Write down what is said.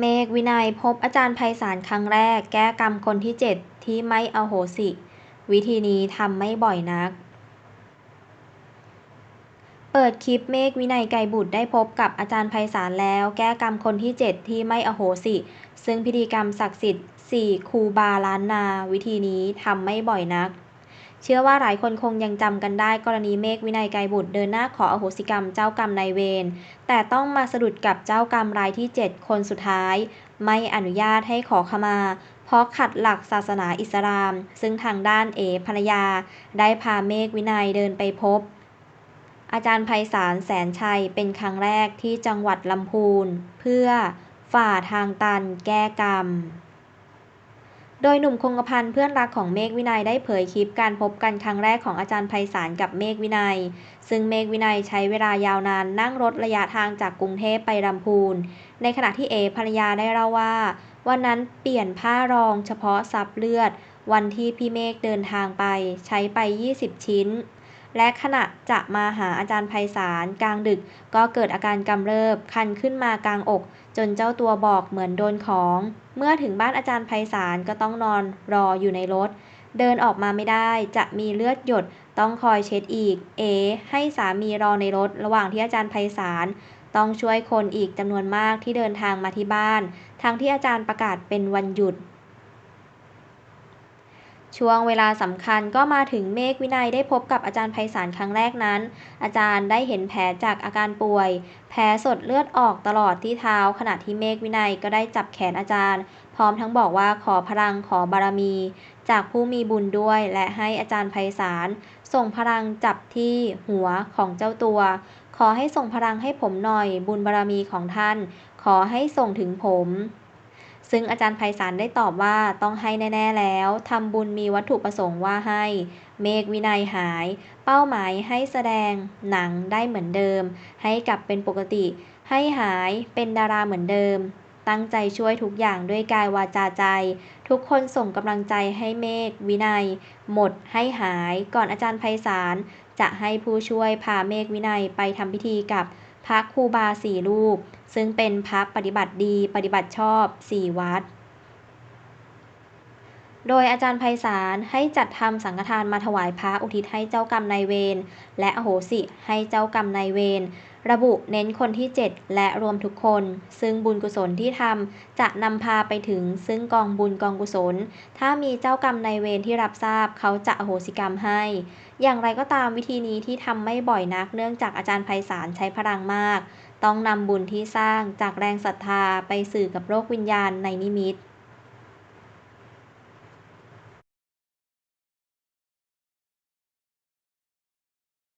เมฆ วินัย พบอาจารย์ไพศาลครั้งแรก แก้กรรมคนที่เจ็ดที่ไม่อโหสิ วิธีนี้ทำไม่บ่อยนัก เปิดคลิปเมฆ วินัย ไกรบุตรได้พบกับอาจารย์ไพศาลแล้ว แก้กรรมคนที่เจ็ดที่ไม่อโหสิ ซึ่งพิธีกรรมศักดิ์สิทธิ์สี่ครูบาล้านนา วิธีนี้ทำไม่บ่อยนัก เชื่อว่าหลายคนคงยังจำกันได้กรณีเมฆวินัยไกรบุตรเดินหน้าขออโหสิกรรมเจ้ากรรมนายเวร แต่ต้องมาสะดุดกับเจ้ากรรมรายที่ 7 คนสุดท้าย ไม่อนุญาตให้ขอขมา เพราะขัดหลักศาสนาอิสลาม ซึ่งทางด้านเอภรรยา ได้พาเมฆวินัยเดินไปพบ อาจารย์ไพศาลแสนชัยเป็นครั้งแรกที่จังหวัดลำพูน เพื่อฝ่าทางตันแก้กรรม โดยหนุ่มคงกระพันเพื่อนรักของเมฆวินัยได้เผยคลิปการพบกันครั้งแรกของอาจารย์ไพศาลกับเมฆวินัย ซึ่งเมฆวินัยใช้เวลายาวนานนั่งรถระยะทางจากกรุงเทพไปลำพูน ในขณะที่เอภรรยาได้เล่าว่า วันนั้นเปลี่ยนผ้ารองเฉพาะซับเลือด วันที่พี่เมฆเดินทางไป ใช้ไป 20 ชิ้น และขณะจะมาหาอาจารย์ไพศาลกลางดึกก็เกิดอาการกำเริบคันขึ้นมากลางอก จนเจ้าตัวบอกเหมือนโดนของ เมื่อถึงบ้านอาจารย์ไพศาลก็ต้องนอนรออยู่ในรถ เดินออกมาไม่ได้จะมีเลือดหยดต้องคอยเช็ดอีก เอ ให้สามีรอในรถระหว่างที่อาจารย์ไพศาลต้องช่วยคนอีกจำนวนมากที่เดินทางมาที่บ้าน ทั้งที่อาจารย์ประกาศเป็นวันหยุด ช่วงเวลาสำคัญก็มาถึงเมฆวินัยได้พบกับอาจารย์ไพศาลครั้งแรกนั้น อาจารย์ได้เห็นแผลจากอาการป่วย แผลสดเลือดออกตลอดที่เท้า ขณะที่เมฆวินัยก็ได้จับแขนอาจารย์ พร้อมทั้งบอกว่าขอพลังขอบารมี จากผู้มีบุญด้วย และให้อาจารย์ไพศาลส่งพลังจับที่หัวของเจ้าตัว ขอให้ส่งพลังให้ผมหน่อย บุญบารมีของท่าน ขอให้ส่งถึงผม ซึ่งอาจารย์ไพศาลได้ตอบว่าต้องให้แน่ ๆ แล้วทำบุญมีวัตถุประสงค์ว่าให้ เมฆวินัยหาย เป้าหมายให้แสดง หนังได้เหมือนเดิม ให้กลับเป็นปกติ ให้หายเป็นดาราเหมือนเดิม ตั้งใจช่วยทุกอย่างด้วยกายวาจาใจ ทุกคนส่งกำลังใจให้เมฆวินัย หมดให้หาย ก่อนอาจารย์ไพศาลจะให้ผู้ช่วยพาเมฆวินัยไปทำพิธีกับ พระครูบาสี่รูป ซึ่งเป็นพระปฏิบัติดีปฏิบัติชอบสี่วัด โดยอาจารย์ไพศาลให้จัดทำสังฆทานมาถวายพระอุทิศให้เจ้ากรรมนายเวรและอโหสิให้เจ้ากรรมนายเวร ระบุเน้นคนที่ 7 และรวมทุกคน ซึ่งบุญกุศลที่ทำจะนำพาไปถึงซึ่งกองบุญกองกุศล ถ้ามีเจ้ากรรมนายเวรที่รับทราบเขาจะอโหสิกรรมให้ อย่างไรก็ตามวิธีนี้ที่ทำไม่บ่อยนักเนื่องจากอาจารย์ไพศาลใช้พลังมาก ต้องนำบุญที่สร้างจากแรงศรัทธาไปสื่อกับโลกวิญญาณในนิมิต